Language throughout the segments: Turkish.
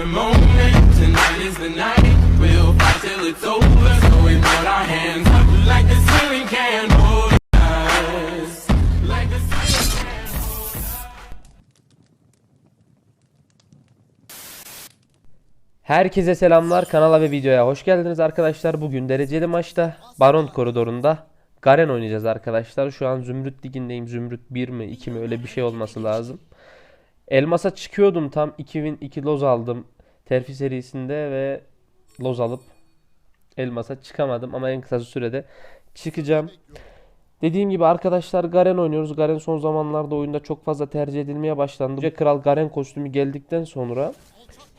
the moment, tonight is the night. We'll fight till it's over, so we put our hands up us. Like the ceiling us. Herkese selamlar kanala ve videoya hoş geldiniz arkadaşlar. Bugün dereceli maçta Baron koridorunda Garen oynayacağız arkadaşlar. Şu an Zümrüt ligindeyim. Zümrüt 1 mi 2 mi öyle bir şey olması lazım. Elmas'a çıkıyordum tam 2002 loz aldım. Terfi serisinde ve loz alıp Elmas'a çıkamadım ama en kısa sürede çıkacağım. Dediğim gibi arkadaşlar Garen oynuyoruz. Garen son zamanlarda oyunda çok fazla tercih edilmeye başlandı. Yüce Kral Garen kostümü geldikten sonra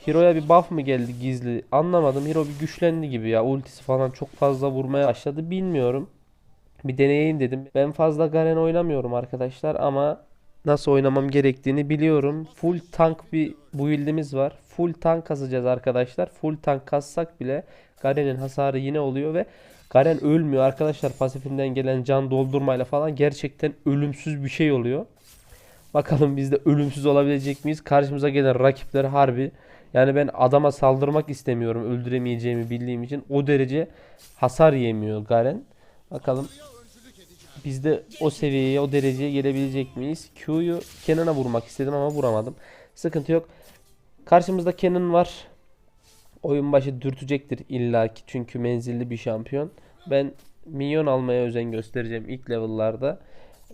Hero'ya bir buff mı geldi gizli anlamadım. Hero bir güçlendi gibi ya. Ultisi falan çok fazla vurmaya başladı. Bilmiyorum. Bir deneyeyim dedim. Ben fazla Garen oynamıyorum arkadaşlar ama nasıl oynamam gerektiğini biliyorum. Full tank bir build'imiz var. Full tank kasacağız arkadaşlar. Full tank kassak bile Garen'in hasarı yine oluyor ve Garen ölmüyor arkadaşlar. Pasifinden gelen can doldurmayla falan gerçekten ölümsüz bir şey oluyor. Bakalım biz de ölümsüz olabilecek miyiz? Karşımıza gelen rakipler harbi. Yani ben adama saldırmak istemiyorum öldüremeyeceğimi bildiğim için. O derece hasar yemiyor Garen. Bakalım biz de o seviyeye, o dereceye gelebilecek miyiz? Q'yu Kenan'a vurmak istedim ama vuramadım. Sıkıntı yok. Karşımızda Kenan var. Oyun başı dürtecektir illaki çünkü menzilli bir şampiyon. Ben minyon almaya özen göstereceğim ilk level'larda.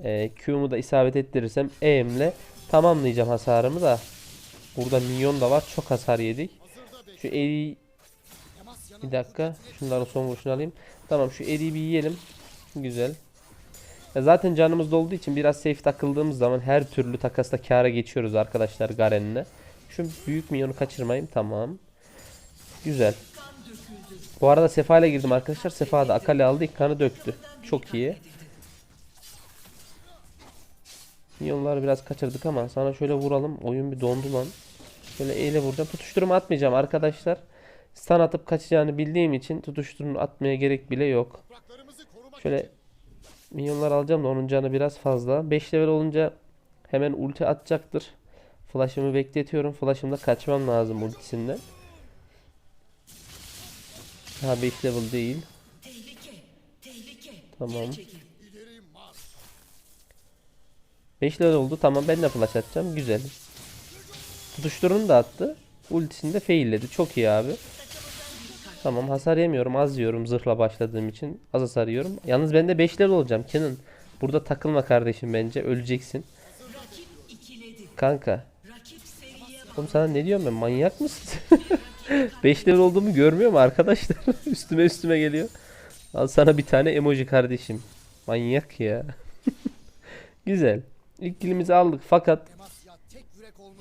Ee, Q'mu da isabet ettirirsem E'mle tamamlayacağım hasarımı da. Burada minyon da var. Çok hasar yedik. Şu E'yi bir dakika. Şunların son vuruşunu alayım. Tamam şu E'yi bir yiyelim. Güzel. Ya zaten canımız dolduğu için biraz safe takıldığımız zaman her türlü takasta kâra geçiyoruz arkadaşlar Garen'le. Şu büyük minyonu kaçırmayayım. Tamam. Güzel. Bu arada Sefa ile girdim arkadaşlar. Sefa da Akali aldı. ilk kanı döktü. Çok iyi. Minyonları biraz kaçırdık ama sana şöyle vuralım. Oyun bir dondu lan. Şöyle eyle vuracağım. Tutuşturumu atmayacağım arkadaşlar. Stun atıp kaçacağını bildiğim için tutuşturumu atmaya gerek bile yok. Şöyle minyonlar alacağım da onun canı biraz fazla. 5 level olunca hemen ulti atacaktır. Flash'ımı bekletiyorum. Flash'ımda kaçmam lazım ultisinden. Ha 5 level değil. Tamam. 5 level oldu. Tamam ben de flash atacağım. Güzel. Tutuşturunu da attı. Ultisini de failledi. Çok iyi abi. Tamam hasar yemiyorum. Az yiyorum zırhla başladığım için. Az hasar yiyorum. Yalnız ben de 5 level olacağım. Kenan burada takılma kardeşim bence. Öleceksin. Kanka. Oğlum sana ne diyorum ben? Manyak mısın? 5 level olduğumu görmüyor mu arkadaşlar? üstüme üstüme geliyor. Al sana bir tane emoji kardeşim. Manyak ya. Güzel. İlk kilimizi aldık fakat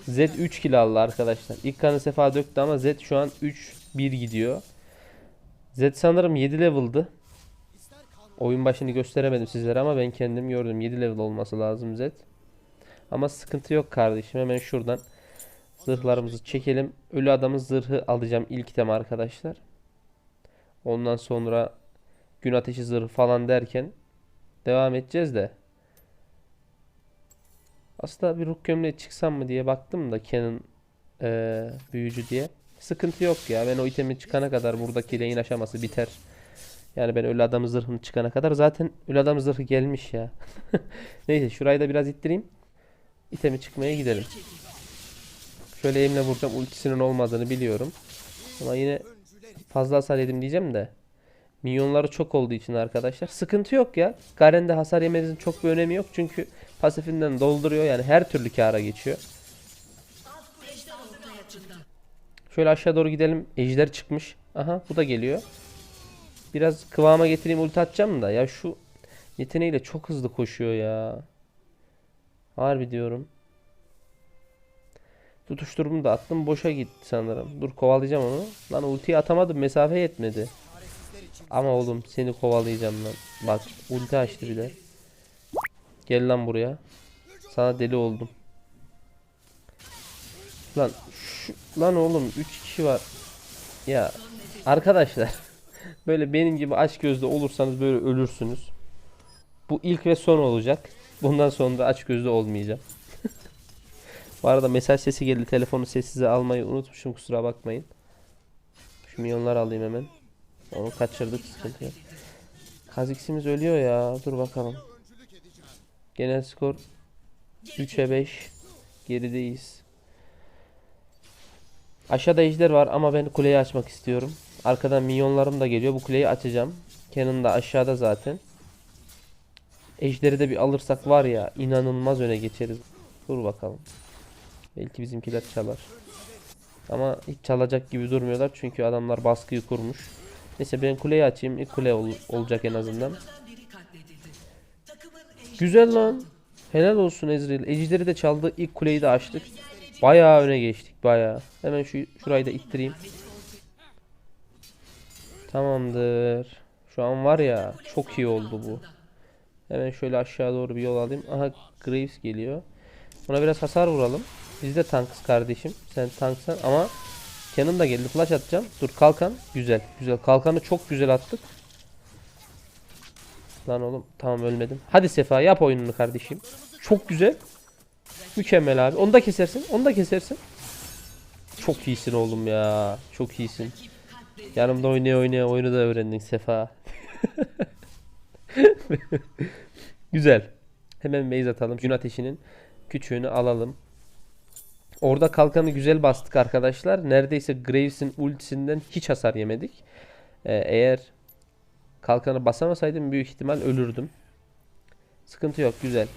Z 3 kill aldı arkadaşlar. İlk kanı sefa döktü ama Z şu an 3-1 gidiyor. Z sanırım 7 level'dı. Oyun başını gösteremedim sizlere ama ben kendim gördüm. 7 level olması lazım Z. Ama sıkıntı yok kardeşim. Hemen şuradan zırhlarımızı çekelim. Ölü adamın zırhı alacağım ilk tema arkadaşlar. Ondan sonra gün ateşi zırhı falan derken devam edeceğiz de. Aslında bir ruh gömleği çıksam mı diye baktım da Canon eee, büyücü diye. Sıkıntı yok ya. Ben o itemi çıkana kadar buradaki lane aşaması biter. Yani ben ölü adam zırhını çıkana kadar zaten ölü adam zırhı gelmiş ya. Neyse şurayı da biraz ittireyim. İtemi çıkmaya gidelim. Şöyle elimle vuracağım. Ultisinin olmadığını biliyorum. Ama yine fazla hasar yedim diyeceğim de. Minyonları çok olduğu için arkadaşlar. Sıkıntı yok ya. Garen'de hasar yemenizin çok bir önemi yok. Çünkü pasifinden dolduruyor. Yani her türlü kâra geçiyor. Şöyle aşağı doğru gidelim. Ejder çıkmış. Aha bu da geliyor. Biraz kıvama getireyim ulti atacağım da. Ya şu yeteneğiyle çok hızlı koşuyor ya. Harbi diyorum. Tutuşturumu da attım. Boşa gitti sanırım. Dur kovalayacağım onu. Lan ultiyi atamadım. Mesafe yetmedi. Ama oğlum seni kovalayacağım lan. Bak ulti açtı bir de. Gel lan buraya. Sana deli oldum. Lan şu, lan oğlum 3 kişi var. Ya arkadaşlar böyle benim gibi aç gözlü olursanız böyle ölürsünüz. Bu ilk ve son olacak. Bundan sonra da aç gözlü olmayacağım. Bu arada mesaj sesi geldi. Telefonu sessize almayı unutmuşum. Kusura bakmayın. Şu milyonları alayım hemen. Onu kaçırdık sıkıntı yok. Kazix'imiz ölüyor ya. Dur bakalım. Genel skor 3'e 5. Gerideyiz. Aşağıda ejder var ama ben kuleyi açmak istiyorum. Arkadan minyonlarım da geliyor. Bu kuleyi açacağım. Canon da aşağıda zaten. Ejderi de bir alırsak var ya inanılmaz öne geçeriz. Dur bakalım. Belki bizimkiler çalar. Ama hiç çalacak gibi durmuyorlar çünkü adamlar baskıyı kurmuş. Neyse ben kuleyi açayım. İlk kule ol- olacak en azından. Güzel lan. Helal olsun Ezreal. Ejderi de çaldı. İlk kuleyi de açtık. Bayağı öne geçtik bayağı. Hemen şu şurayı da ittireyim. Tamamdır. Şu an var ya çok iyi oldu bu. Hemen şöyle aşağı doğru bir yol alayım. Aha Graves geliyor. Ona biraz hasar vuralım. Biz de tankız kardeşim. Sen tanksan ama Canon da geldi. Flash atacağım. Dur kalkan. Güzel. Güzel. Kalkanı çok güzel attık. Lan oğlum tamam ölmedim. Hadi Sefa yap oyununu kardeşim. Çok güzel. Mükemmel abi. Onu da kesersin. Onu da kesersin. Çok iyisin oğlum ya. Çok iyisin. Yanımda oynaya oynaya oyunu da öğrendin Sefa. Güzel. Hemen base atalım. Gün ateşinin küçüğünü alalım. Orada kalkanı güzel bastık arkadaşlar. Neredeyse Graves'in ultisinden hiç hasar yemedik. Ee, eğer kalkanı basamasaydım büyük ihtimal ölürdüm. Sıkıntı yok güzel.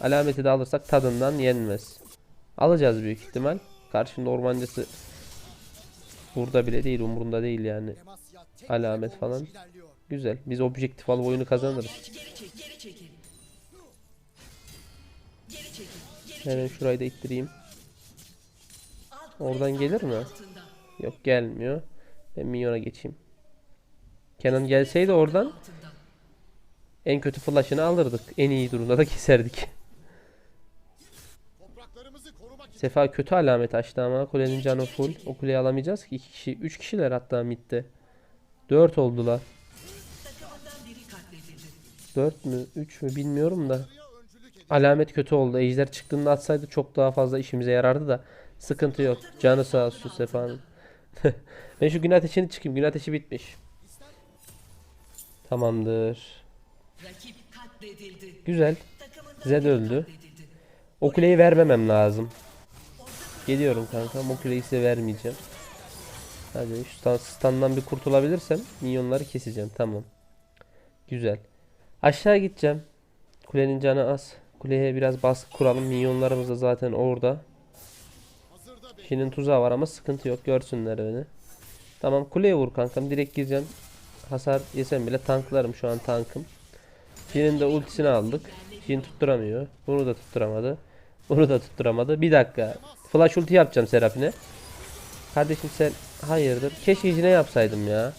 Alameti de alırsak tadından yenmez. Alacağız büyük ihtimal. Karşında ormancısı burada bile değil umurunda değil yani. Alamet falan. Güzel. Biz objektif alıp oyunu kazanırız. Hemen şurayı da ittireyim. Oradan gelir mi? Yok gelmiyor. Ben minyona geçeyim. Kenan gelseydi oradan en kötü flash'ını alırdık. En iyi durumda da keserdik. Sefa kötü alamet açtı ama kulenin canı full. O kuleyi alamayacağız ki 2 kişi, 3 kişiler hatta midde. 4 oldular. 4 mü 3 mü bilmiyorum da. Alamet kötü oldu. Ejder çıktığında atsaydı çok daha fazla işimize yarardı da. Sıkıntı yok. Canı sağ olsun Sefa'nın. ben şu gün ateşini çıkayım. Gün ateşi bitmiş. Tamamdır. Güzel. Zed öldü. O kuleyi vermemem lazım. Geliyorum kanka. O kuleyi size vermeyeceğim. Hadi şu stan- standdan bir kurtulabilirsem minyonları keseceğim. Tamam. Güzel. Aşağı gideceğim. Kulenin canı az. Kuleye biraz baskı kuralım. Minyonlarımız da zaten orada. Şinin tuzağı var ama sıkıntı yok. Görsünler beni. Tamam kuleye vur kankam. Direkt gireceğim. Hasar yesem bile tanklarım. Şu an tankım. Jin'in de ultisini aldık. Jin tutturamıyor. Bunu da tutturamadı. Bunu da tutturamadı. Bir dakika. Flash ulti yapacağım Serapine. Kardeşim sen hayırdır? Keşke Jin'e yapsaydım ya.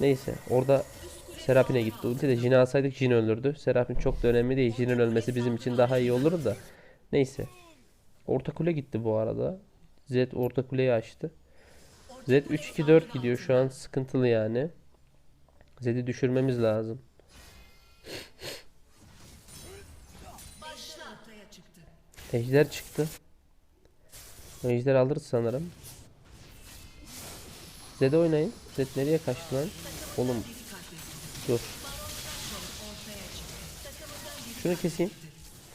Neyse orada Serapine gitti. Ulti de Jin'i alsaydık Jin öldürdü. Serapin çok da önemli değil. Jin'in ölmesi bizim için daha iyi olurdu da. Neyse. Orta kule gitti bu arada. Zed orta kuleyi açtı. Zed 3-2-4 gidiyor şu an sıkıntılı yani. Zed'i düşürmemiz lazım. Ejder çıktı. Ejder alırız sanırım. Zed'e oynayın. Zed nereye kaçtı lan? Oğlum dur. Şunu keseyim.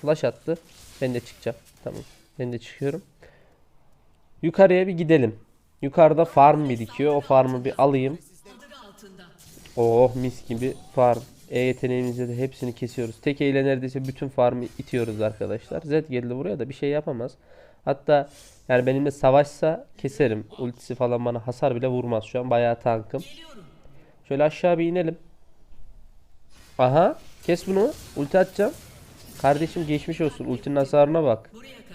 Flash attı. Ben de çıkacağım. Tamam. Ben de çıkıyorum. Yukarıya bir gidelim. Yukarıda farm birikiyor. O farmı bir alayım. Oh mis gibi farm. E yeteneğimizle de hepsini kesiyoruz. Tek ile neredeyse bütün farmı itiyoruz arkadaşlar. Zed geldi buraya da bir şey yapamaz. Hatta yani benimle savaşsa keserim. Ultisi falan bana hasar bile vurmaz. Şu an bayağı tankım. Şöyle aşağı bir inelim. Aha kes bunu. Ulti atacağım. Kardeşim geçmiş olsun. Ultinin hasarına bak.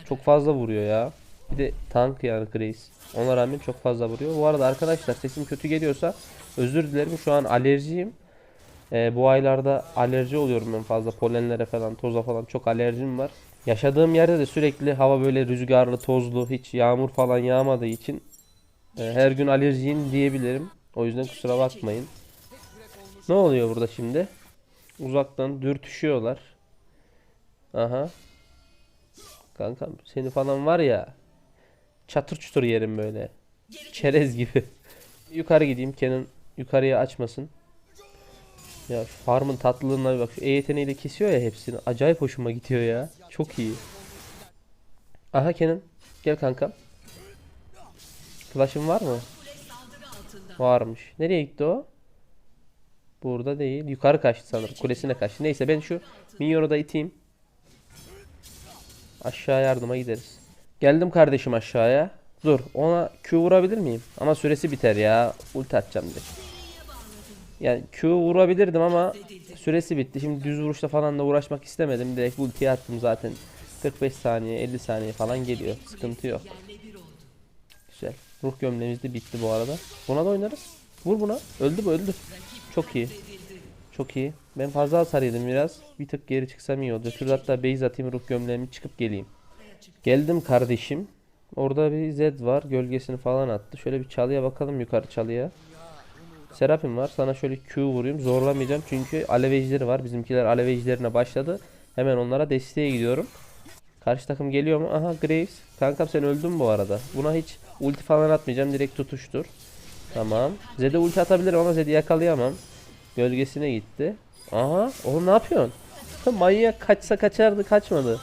Çok fazla vuruyor ya. Bir de tank yani Grace. Ona rağmen çok fazla vuruyor. Bu arada arkadaşlar sesim kötü geliyorsa özür dilerim. Şu an alerjiyim. Ee, bu aylarda alerji oluyorum ben fazla. Polenlere falan, toza falan çok alerjim var. Yaşadığım yerde de sürekli hava böyle rüzgarlı, tozlu, hiç yağmur falan yağmadığı için e, her gün alerjiyim diyebilirim. O yüzden kusura bakmayın. Ne oluyor burada şimdi? Uzaktan dürtüşüyorlar. Aha. Kankam seni falan var ya. Çatır çutur yerim böyle. Çerez gibi. Yukarı gideyim. Kenan yukarıya açmasın. Ya şu farmın tatlılığına bir bak. Şu E yeteneğiyle kesiyor ya hepsini. Acayip hoşuma gidiyor ya. Çok iyi. Aha Kenan. Gel kankam. Flash'ın var mı? Varmış. Nereye gitti o? Burada değil. Yukarı kaçtı sanırım. Kulesine kaçtı. Neyse ben şu minyonu da iteyim. Aşağı yardıma gideriz. Geldim kardeşim aşağıya. Dur ona Q vurabilir miyim? Ama süresi biter ya. Ulti atacağım direkt. Yani Q vurabilirdim ama süresi bitti. Şimdi düz vuruşla falan da uğraşmak istemedim. Direkt ultiye attım zaten. 45 saniye 50 saniye falan geliyor. Sıkıntı yok. Güzel. Ruh gömleğimiz de bitti bu arada. Buna da oynarız. Vur buna. Öldü bu öldü. Çok iyi. Çok iyi. Ben fazla hasar yedim biraz. Bir tık geri çıksam iyi oldu. Şurada hatta base atayım ruh gömleğimi çıkıp geleyim. Geldim kardeşim. Orada bir Z var. Gölgesini falan attı. Şöyle bir çalıya bakalım yukarı çalıya. Serapim var. Sana şöyle Q vurayım. Zorlamayacağım çünkü alev ejderi var. Bizimkiler alev ejderine başladı. Hemen onlara desteğe gidiyorum. Karşı takım geliyor mu? Aha Graves. Kankam sen öldün bu arada. Buna hiç ulti falan atmayacağım. Direkt tutuştur. Tamam. Zed'e ulti atabilirim ama Zed'i yakalayamam. Gölgesine gitti. Aha. Oğlum ne yapıyorsun? Manyak kaçsa kaçardı kaçmadı.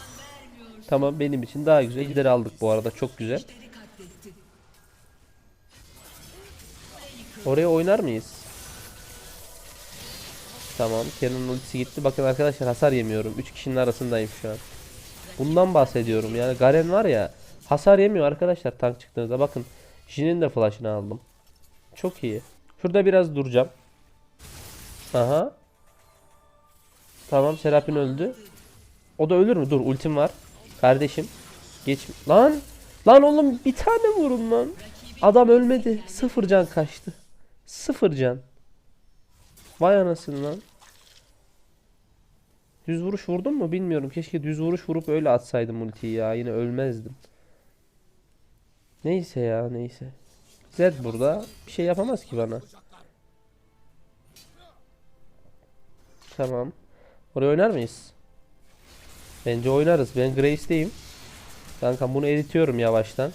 Tamam benim için daha güzel. Ejderi aldık bu arada. Çok güzel. Oraya oynar mıyız? Tamam. Kenan'ın ultisi gitti. Bakın arkadaşlar hasar yemiyorum. 3 kişinin arasındayım şu an. Bundan bahsediyorum. Yani Garen var ya hasar yemiyor arkadaşlar tank çıktığınızda. Bakın Jin'in de flash'ını aldım. Çok iyi. Şurada biraz duracağım. Aha. Tamam Serapin öldü. O da ölür mü? Dur ultim var. Kardeşim. Geç. Lan. Lan oğlum bir tane vurun lan. Adam ölmedi. Sıfır can kaçtı. Sıfır can. Vay anasını lan. Düz vuruş vurdum mu bilmiyorum. Keşke düz vuruş vurup öyle atsaydım ultiyi ya. Yine ölmezdim. Neyse ya neyse. Zed burada. Bir şey yapamaz ki bana. Tamam. Oraya oynar mıyız? Bence oynarız. Ben Grace'deyim. Kankam bunu eritiyorum yavaştan.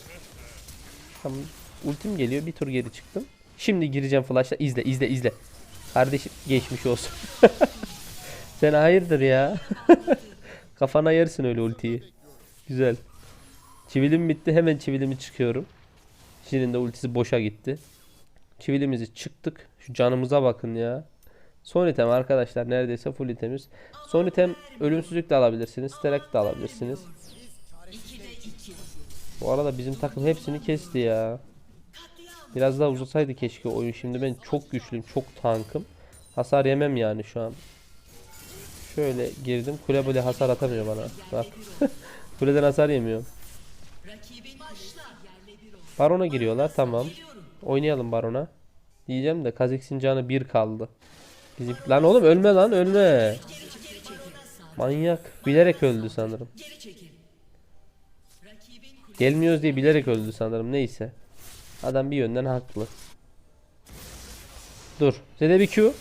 Tamam. Ultim geliyor. Bir tur geri çıktım. Şimdi gireceğim flash'la. İzle izle izle. Kardeşim geçmiş olsun. Sen hayırdır ya? Kafana yersin öyle ultiyi. Güzel. Çivilim bitti. Hemen çivilimi çıkıyorum. Jin'in de ultisi boşa gitti. Çivilimizi çıktık. Şu canımıza bakın ya. Son item arkadaşlar neredeyse full itemiz. Son item ölümsüzlük de alabilirsiniz. Sterak da alabilirsiniz. Bu arada bizim takım hepsini kesti ya. Biraz daha uzasaydı keşke oyun. Şimdi ben çok güçlüyüm. Çok tankım. Hasar yemem yani şu an. Şöyle girdim. Kule böyle hasar atamıyor bana. Bak. Kuleden hasar yemiyor. Barona giriyorlar. Tamam. Oynayalım Barona. Diyeceğim de Kazex'in canı bir kaldı. Bizim... Lan oğlum ölme lan ölme. Manyak. Bilerek öldü sanırım. Gelmiyoruz diye bilerek öldü sanırım. Neyse. Adam bir yönden haklı. Dur. Zede bir Q.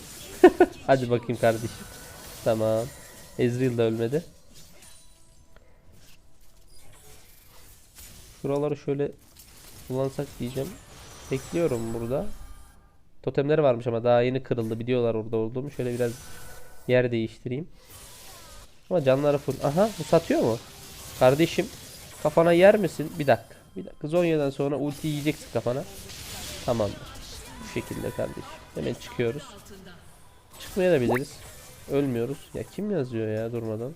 Hadi bakayım kardeşim. Tamam. Ezreal da ölmedi. Şuraları şöyle kullansak diyeceğim. Bekliyorum burada. Totemleri varmış ama daha yeni kırıldı. Biliyorlar orada olduğumu. Şöyle biraz yer değiştireyim. Ama canları full. Aha bu satıyor mu? Kardeşim kafana yer misin? Bir dakika. Bir dakika. Zonya'dan sonra ulti yiyeceksin kafana. Tamamdır. Bu şekilde kardeşim. Hemen çıkıyoruz. Çıkmaya da biliriz. Ölmüyoruz. Ya kim yazıyor ya durmadan?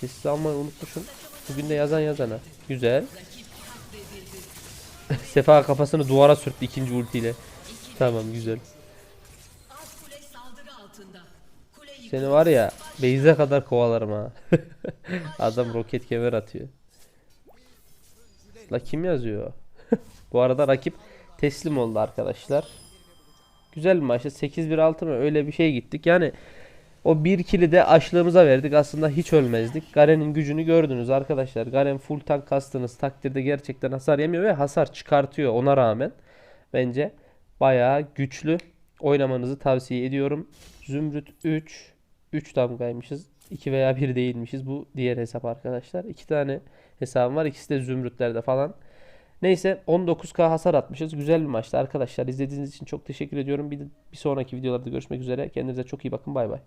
Sessiz almayı unutmuşum. Bugün de yazan yazana. Güzel. Sefa kafasını duvara sürttü ikinci ultiyle. Tamam güzel. Seni var ya Beyze kadar kovalarım ha. Adam roket kemer atıyor. La kim yazıyor? Bu arada rakip teslim oldu arkadaşlar. Güzel bir maçtı. 8-1-6 mı öyle bir şey gittik. Yani o bir kili de açlığımıza verdik. Aslında hiç ölmezdik. Garen'in gücünü gördünüz arkadaşlar. Garen full tank kastığınız takdirde gerçekten hasar yemiyor ve hasar çıkartıyor ona rağmen. Bence bayağı güçlü oynamanızı tavsiye ediyorum. Zümrüt 3 3 damgaymışız. 2 veya 1 değilmişiz. Bu diğer hesap arkadaşlar. 2 tane hesabım var. İkisi de zümrütlerde falan. Neyse 19k hasar atmışız. Güzel bir maçtı arkadaşlar. İzlediğiniz için çok teşekkür ediyorum. Bir, bir sonraki videolarda görüşmek üzere. Kendinize çok iyi bakın. Bay bay.